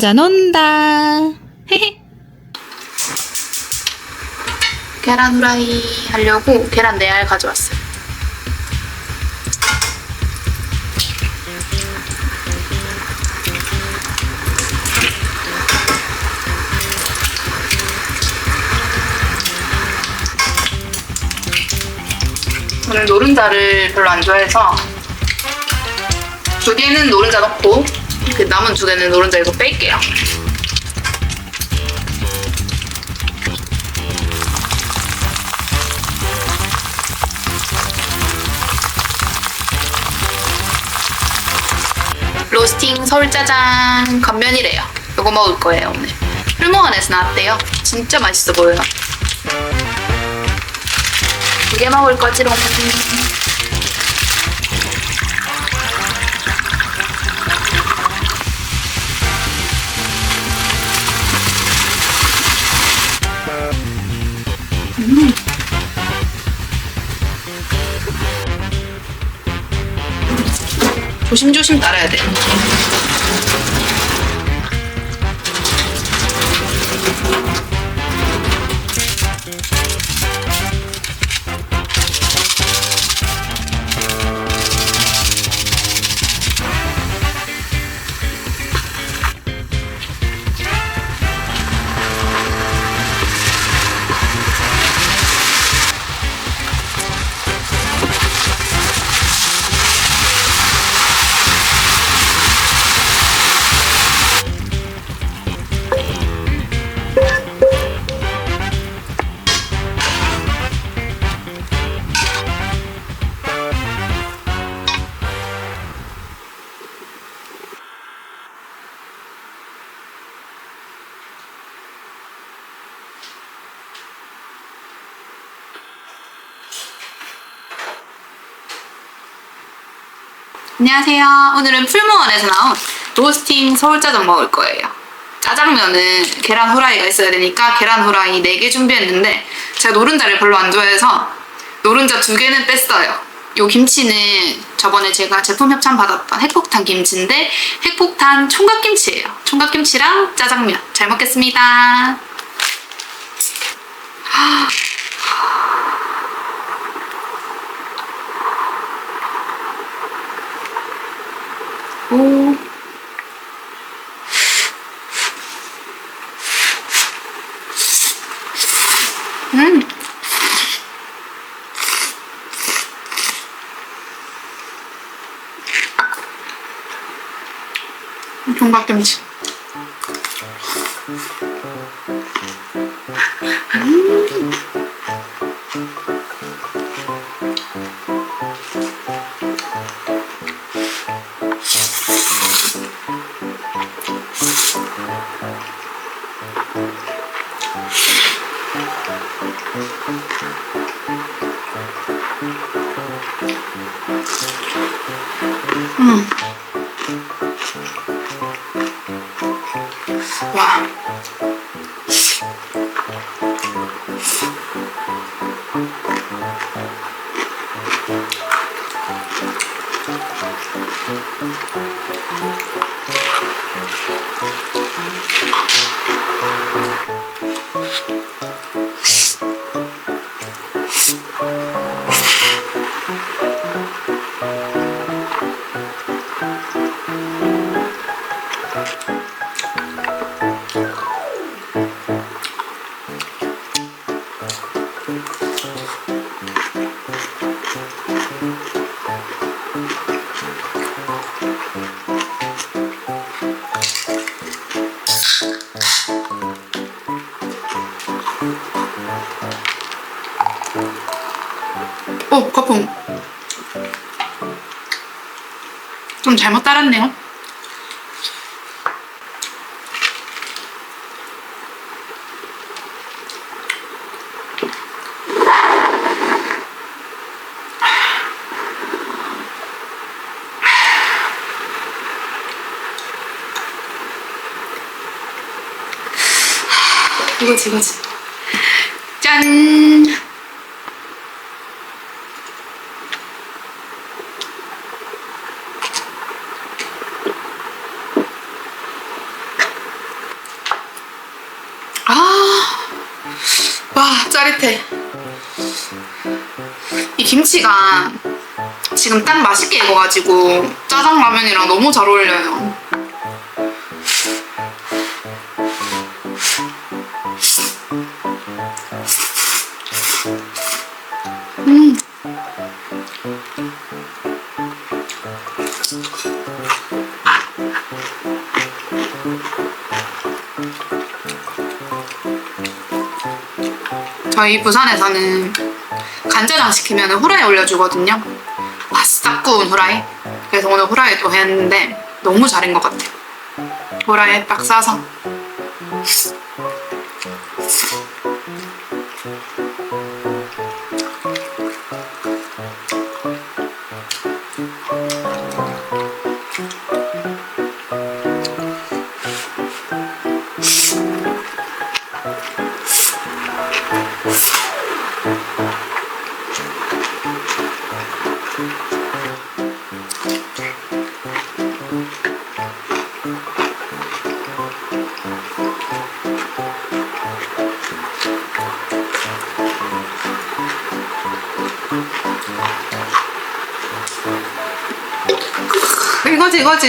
혼자 논다. 계란 후라이 하려고 계란 4알 가져왔어요. 오늘 노른자를 별로 안 좋아해서 두 개는 노른자 넣고 그 남은 두 개는 노른자 이거 뺄게요. 로스팅 서울짜장 건면이래요. 이거 먹을 거예요 오늘. 풀무원에서 나왔대요. 진짜 맛있어 보여요. 두 개 먹을 거지롱. 조심조심 따라야 돼. 안녕하세요. 오늘은 풀무원에서 나온 로스팅 서울짜장 먹을 거예요. 짜장면은 계란 후라이가 있어야 되니까 계란 후라이 4개 준비했는데 제가 노른자를 별로 안 좋아해서 노른자 2개는 뺐어요. 요 김치는 저번에 제가 제품 협찬 받았던 핵폭탄 김치인데 핵폭탄 총각김치예요. 총각김치랑 짜장면 잘 먹겠습니다. 총각 오, 거품. 좀 잘못 따랐네요. 이거지, 이거지. 짠! 아, 와, 짜릿해. 이 김치가 지금 딱 맛있게 익어가지고 짜장라면이랑 너무 잘 어울려요. 음. 저희 부산에서는 간짜장 시키면 후라이 올려주거든요. 바싹 구운 후라이. 그래서 오늘 후라이 또 했는데 너무 잘한 것 같아요. 후라이에 딱 싸서. 이거지 이거지.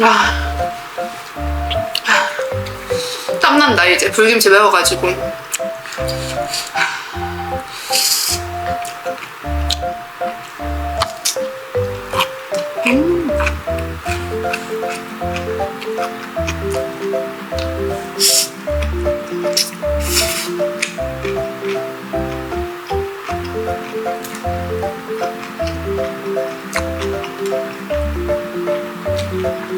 아. 땀난다 이제 불김치 매워가지고 짠.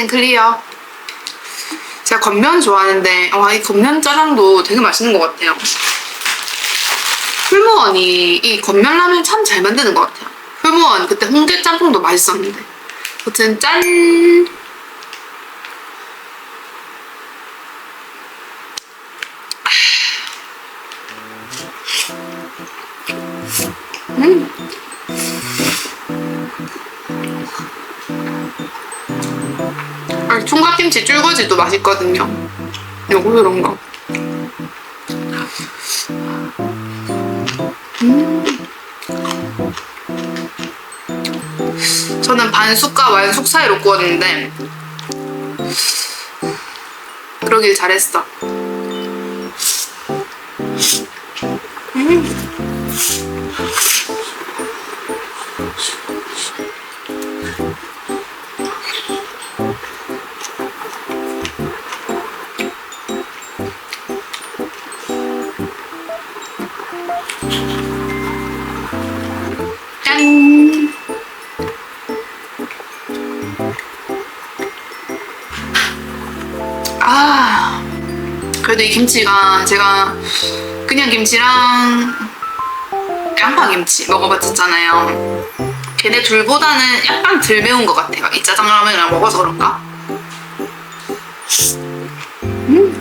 한캔 클리어. 제가 겉면 좋아하는데 와 이 겉면 짜장도 되게 맛있는 것 같아요. 풀무원이 이 겉면 라면 참 잘 만드는 것 같아요. 풀무원 그때 홍게 짬뽕도 맛있었는데. 아무튼 짠. 쫄거지도 맛있거든요. 요거 이런 거. 음. 저는 반숙과 완숙 사이로 구웠는데 그러길 잘했어. 짠! 아, 그래도 이 김치가 제가 그냥 김치랑 양파 김치 먹어봤었잖아요. 걔네 둘보다는 약간 덜 매운 것 같아요. 이 짜장라면이랑 먹어서 그런가? 짠!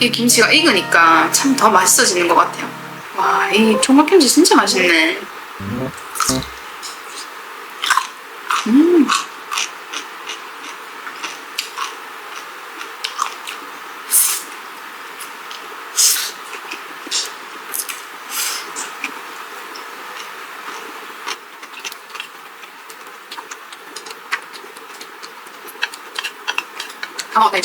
이 김치가 익으니까 참 더 맛있어지는 것 같아요. 와, 이 총각김치 진짜 맛있네. 다 먹었다,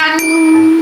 이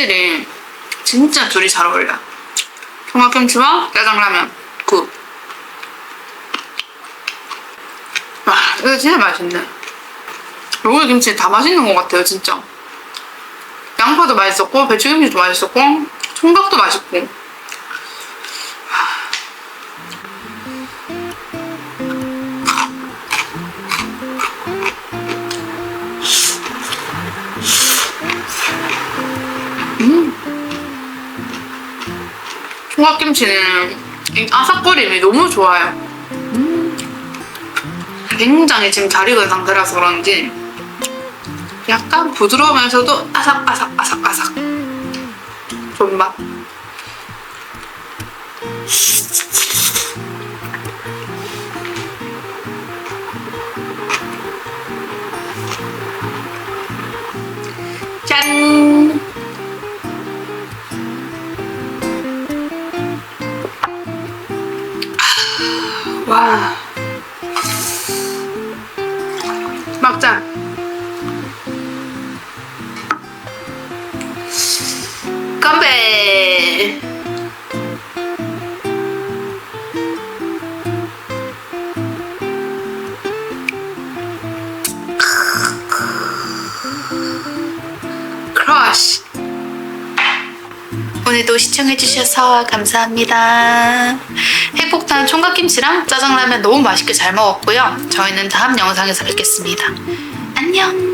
확실히 진짜 둘이 잘 어울려. 통합김치와 짜장라면 굿. 와 이거 진짜 맛있네. 여기 김치 다 맛있는 것 같아요 진짜. 양파도 맛있었고 배추김치도 맛있었고 총각도 맛있고. 총각김치는 이 아삭거림이 너무 좋아요. 음. 굉장히 지금 잘 익은 상태라서 그런지 약간 부드러우면서도 아삭아삭 아삭아삭 존맛. 짠! 와. 막자. 건배. 크러쉬. 오늘도 시청해주셔서 감사합니다. 핵폭탄 총각김치랑 짜장라면 너무 맛있게 잘 먹었고요. 저희는 다음 영상에서 뵙겠습니다. 안녕!